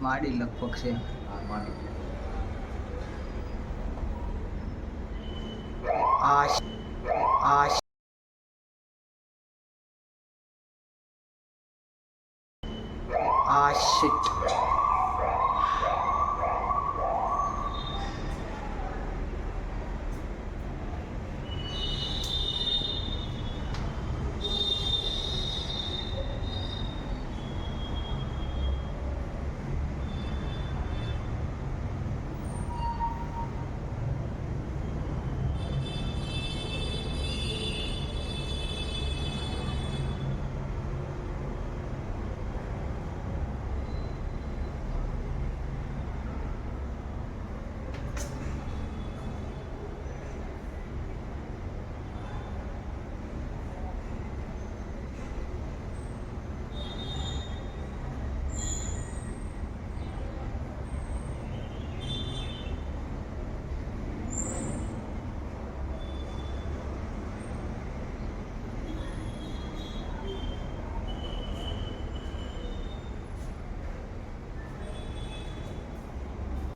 માડી લગભગ છે. આ આ આ શિટ.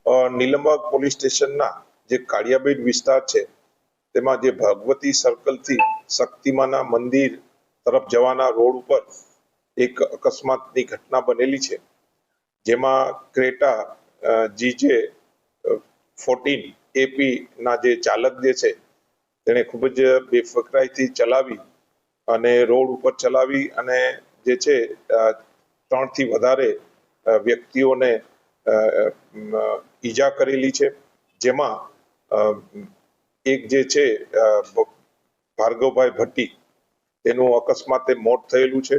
નીલમબાગ પોલીસ સ્ટેશનના જે કાળિયાબેટ વિસ્તાર છે, તેમાં જે ભગવતી સર્કલથી શક્તિમાના મંદિર તરફ જવાના રોડ ઉપર એક અકસ્માતની ઘટના બનેલી છે. જેમાં ક્રેટા જીજે ફોર્ટીન એપી ના જે ચાલક જે છે, તેણે ખૂબ જ બેફકરાઈથી ચલાવી અને રોડ ઉપર ચલાવી અને જે છે ત્રણથી વધારે વ્યક્તિઓને ઈજા કરેલી છે. જેમાં એક જે છે ભાર્ગવભાઈ ભટ્ટી, તેનું અકસ્માતે મોત થયેલું છે.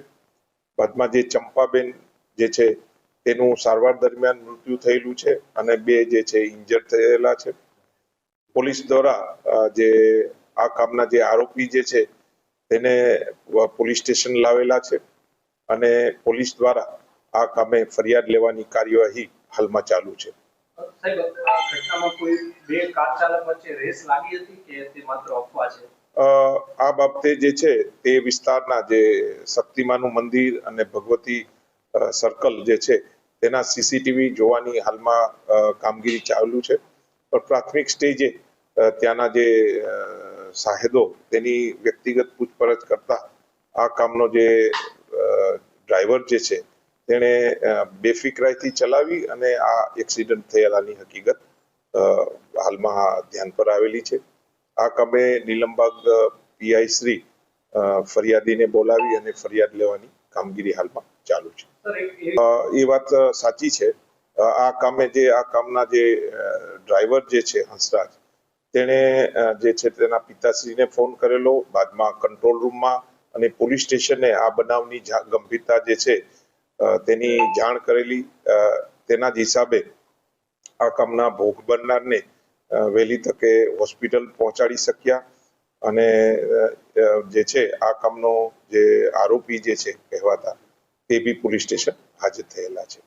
બાદમાં જે ચંપાબેન જે છે, તેનું સારવાર દરમિયાન મૃત્યુ થયેલું છે અને બે જે છે, ઇન્જર થયેલા છે. પોલીસ દ્વારા જે આ કામના જે આરોપી જે છે, તેને પોલીસ સ્ટેશન લાવેલા છે અને પોલીસ દ્વારા આ કામે ફરિયાદ લેવાની કાર્યવાહી હાલમાં ચાલુ છે. આ બાબતે જે છે તે વિસ્તારના જે શક્તિમાનું મંદિર અને ભગવતી સર્કલ જે છે તેના સીસીટીવી જોવાની હાલમાં કામગીરી ચાલુ છે. પણ પ્રાથમિક સ્ટેજે ત્યાંના જે સાહેદો તેની વ્યક્તિગત પૂછપરછ કરતા આ કામનો જે ડ્રાઈવર જે છે તેણે બેફિકરાઈથી ચલાવી અને આ એક્સિડન્ટ થયેલાની હકીકત હાલમાં ધ્યાન પર આવેલી છે. આ કામે નીલમબાગ પીઆઈ શ્રી ફરિયાદીને બોલાવી અને ફરિયાદ લેવાની કામગીરી હાલમાં ચાલુ છે. એ વાત સાચી છે. આ કામે જે, આ કામના જે ડ્રાઈવર જે છે હંસરાજ, તેણે જે છે તેના પિતાશ્રીને ફોન કરેલો. બાદમાં કંટ્રોલ રૂમમાં અને પોલીસ સ્ટેશને આ બનાવની ગંભીરતા જે છે તેની જાણ કરેલી તેના જ હિસાબે આ કામના ભોગ બનનારને વહેલી તકે હોસ્પિટલ પહોંચાડી શક્યા અને જે છે, આ કામનો જે આરોપી જે છે, કહેવાતા, તે બી પોલીસ સ્ટેશન હાજર થયેલા છે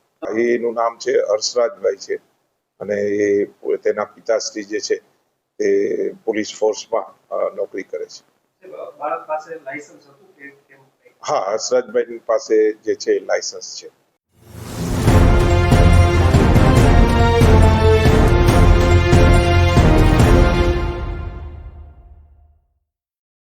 એનું નામ છે હર્ષરાજભાઈ છે અને એ તેના પિતાશ્રી જે છે, તે પોલીસ ફોર્સમાં નોકરી કરે છે બાળક પાસે લાયસન્સ હતું? હા હર્ષરાજભાઈ પાસે જે છે લાયસન્સ છે.